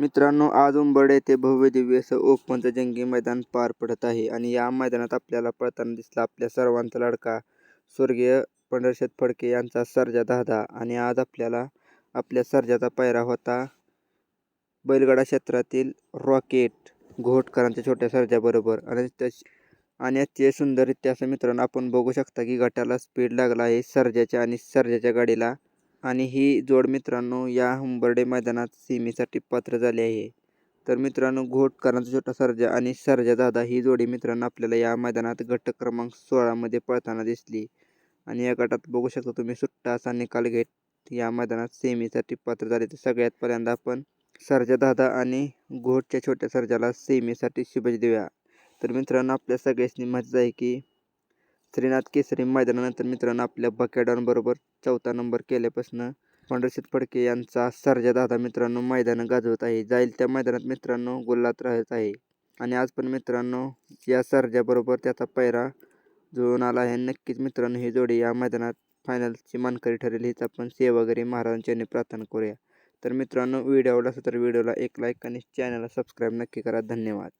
मित्रांनो आज उंबड येथे भव्य दिव्य असं ओपनचं जंगी मैदान पार पडत आहे आणि या मैदानात आपल्याला पळताना दिसला आपल्या सर्वांचा लाडका स्वर्गीय पंढरशेत फडके यांचा सर्जा दादा. आणि आज आपल्याला आपल्या सर्जाचा पायरा होता बैलगाडा क्षेत्रातील रॉकेट घोटकरांच्या छोट्या सर्जाबरोबर. आणि तश आणि अतिशय सुंदररित्या असं मित्रांनो आपण बघू शकता की गटाला स्पीड लागला आहे सर्जाच्या आणि सर्जाच्या गाडीला. आणि ही जोड मित्रांनो या हुंबर्डे मैदानात सीमेसाठी पात्र झाली आहे. तर मित्रांनो घोटकरांचा छोटा सर्जा आणि सर्जा दादा ही जोडी मित्रांनो आपल्याला या मैदानात गट क्रमांक सोळामध्ये पळताना दिसली. आणि या गटात बघू शकता तुम्ही सुट्टा असा निकाल घेत या मैदानात सेमीसाठी पात्र झाले. तर सगळ्यात पहिल्यांदा आपण सर्जा दादा आणि घोटच्या छोट्या सर्जाला सेमीसाठी शुभेच्छा देऊया. तर मित्रांनो आपल्या सगळ्यांनी माहितीच आहे की श्रीनाथ केसरी मैदानानंतर मित्रांनो आपल्या बकेडॉनबरोबर चौथा नंबर केल्यापासून पंढरशेठ फडके यांचा सर्जा दादा मित्रांनो मैदानं गाजवत आहे. जाईल त्या मैदानात मित्रांनो गुल्लात राहत आहे. आणि आज पण मित्रांनो या सर्जाबरोबर त्याचा पैरा जुळून आला आहे. नक्कीच मित्रांनो ही जोडी या मैदानात फायनलची मानकरी ठरेल हीच आपण सेवागिरी महाराजांच्या प्रार्थना करूया. तर मित्रांनो व्हिडिओ आवडला असेल तर व्हिडिओला एक लाईक आणि चॅनलला सबस्क्राईब नक्की करा. धन्यवाद.